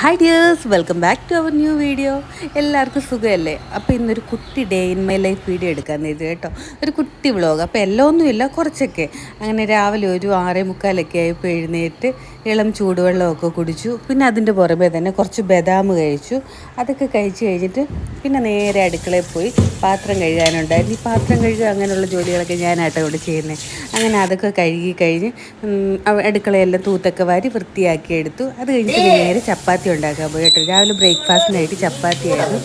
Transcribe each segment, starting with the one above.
Hi dears welcome back to our new video എല്ലാവർക്കും സുഖമല്ലേ? അപ്പോൾ ഇന്നൊരു കുട്ടി day in my life video എടുക്കാൻ ഇത് കേട്ടോ. ഒരു കുട്ടി വ്ളോഗ് അപ്പോൾ എല്ലാം ഒന്നുമില്ല കുറച്ചൊക്കെ. അങ്ങനെ രാവിലെ ഒരു ആറേ മുക്കാലൊക്കെ ആയപ്പോൾ എഴുന്നേറ്റ് ഇളം ചൂടുവെള്ളമൊക്കെ കുടിച്ചു. പിന്നെ അതിന്റെ പുറമേ തന്നെ കുറച്ച് ബദാം കഴിച്ചു. അതൊക്കെ കഴിച്ച് കഴിഞ്ഞിട്ട് പിന്നെ നേരെ അടുക്കളയിൽ പോയി പാത്രം കഴുകാനുണ്ടായിരുന്നു. ഈ പാത്രം കഴുകുക അങ്ങനെയുള്ള ജോലികളൊക്കെ ഞാനാട്ടോ ഇവിടെ ചെയ്യുന്നത് അങ്ങനെ അതൊക്കെ കഴുകി കഴിഞ്ഞ് അടുക്കളയെല്ലാം തൂത്തൊക്കെ വാരി വൃത്തിയാക്കി എടുത്തു. അത് കഴിഞ്ഞിട്ട് നേരെ ചപ്പാത്തി ഉണ്ടാക്കാൻ പോയി കേട്ടോ രാവിലെ ബ്രേക്ക്ഫാസ്റ്റിനായിട്ട് ചപ്പാത്തി ആയിരുന്നു.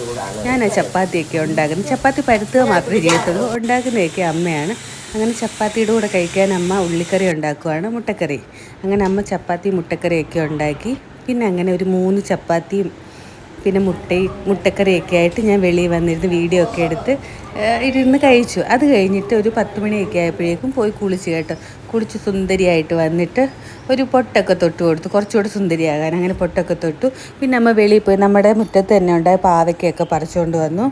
ഞാൻ ആ ചപ്പാത്തിയൊക്കെ ഉണ്ടാക്കുന്നത്. ചപ്പാത്തി പരുത്തുക മാത്രമേ ചെയ്യത്തുള്ളൂ. ഉണ്ടാക്കുന്നതൊക്കെ അമ്മയാണ്. അങ്ങനെ ചപ്പാത്തിയുടെ കൂടെ കഴിക്കാൻ അമ്മ ഉള്ളിക്കറി ഉണ്ടാക്കുവാണ് മുട്ടക്കറി. അങ്ങനെ അമ്മ ചപ്പാത്തി മുട്ടക്കറിയൊക്കെ ഉണ്ടാക്കി. പിന്നെ അങ്ങനെ ഒരു മൂന്ന് ചപ്പാത്തിയും പിന്നെ മുട്ടയും മുട്ടക്കറിയൊക്കെ ആയിട്ട് ഞാൻ വെളിയിൽ വന്നിരുന്ന് വീഡിയോ ഒക്കെ എടുത്ത് ഇരുന്ന് കഴിച്ചു. അത് കഴിഞ്ഞിട്ട് ഒരു പത്ത് മണിയൊക്കെ ആയപ്പോഴേക്കും പോയി കുളിച്ച് കേട്ടോ. കുളിച്ച് സുന്ദരിയായിട്ട് വന്നിട്ട് ഒരു പൊട്ടൊക്കെ തൊട്ട് കൊടുത്തു. കുറച്ചുകൂടെ സുന്ദരിയാകാൻ അങ്ങനെ പൊട്ടൊക്കെ തൊട്ടു. പിന്നെ അമ്മ വെളിയിൽ പോയി നമ്മുടെ മുറ്റത്ത് തന്നെ ഉണ്ടായ പാവയ്ക്കൊക്കെ പറിച്ചുകൊണ്ട് വന്നു.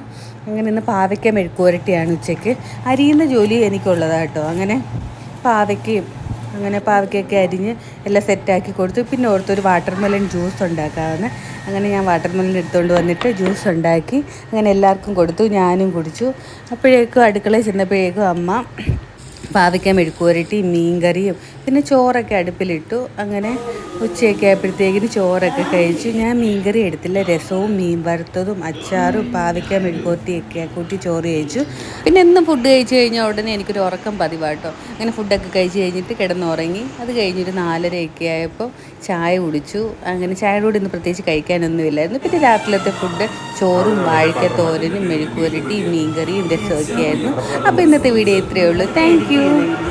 അങ്ങനെ ഇന്ന് പാവയ്ക്ക മെഴുക്കുവരട്ടിയാണ് ഉച്ചയ്ക്ക്. അരിയുന്ന ജോലി എനിക്കുള്ളതാട്ടോ അങ്ങനെ പാവയ്ക്കയും അങ്ങനെ പാവയ്ക്കൊക്കെ അരിഞ്ഞ് എല്ലാം സെറ്റാക്കി കൊടുത്തു. പിന്നെ ഓർത്തൊരു വാട്ടർ മെലൺ ജ്യൂസ് ഉണ്ടാക്കാമെന്ന് അങ്ങനെ ഞാൻ വാട്ടർ മെലൺ എടുത്തുകൊണ്ട് വന്നിട്ട് ജ്യൂസ് ഉണ്ടാക്കി. അങ്ങനെ എല്ലാവർക്കും കൊടുത്തു ഞാനും കുടിച്ചു. അപ്പോഴേക്കും അടുക്കളയിൽ ചെന്നപ്പോഴേക്കും അമ്മ പാവയ്ക്ക മെഴുക്കുവരട്ടി മീൻകറിയും പിന്നെ ചോറൊക്കെ അടുപ്പിലിട്ടു. അങ്ങനെ ഉച്ചയൊക്കെ ആയപ്പോഴത്തേക്കിന് ചോറൊക്കെ കഴിച്ചു ഞാൻ മീൻകറി എടുത്തില്ല. രസവും മീൻ വറുത്തതും അച്ചാറും പാവയ്ക്ക മെഴുക്കുവരട്ടിയൊക്കെ കൂട്ടി ചോറ് കഴിച്ചു. പിന്നെ എന്നും ഫുഡ് കഴിച്ചു കഴിഞ്ഞാൽ ഉടനെ എനിക്കൊരു ഉറക്കം പതിവാട്ടോ. അങ്ങനെ ഫുഡൊക്കെ കഴിച്ച് കഴിഞ്ഞിട്ട് കിടന്നുറങ്ങി. അത് കഴിഞ്ഞൊരു നാലരയൊക്കെ ആയപ്പോൾ ചായ കുടിച്ചു. അങ്ങനെ ചായയുടെ ഇന്ന് പ്രത്യേകിച്ച് കഴിക്കാനൊന്നുമില്ലായിരുന്നു. പിന്നെ രാത്രിയിലത്തെ ഫുഡ് ചോറും വാഴയ്ക്ക തോരനും മെഴുക്കുവരട്ടിയും മീൻകറിയും രസമൊക്കെ ആയിരുന്നു അപ്പോൾ ഇന്നത്തെ വീഡിയോ ഇത്രയേ ഉള്ളൂ. Thank you.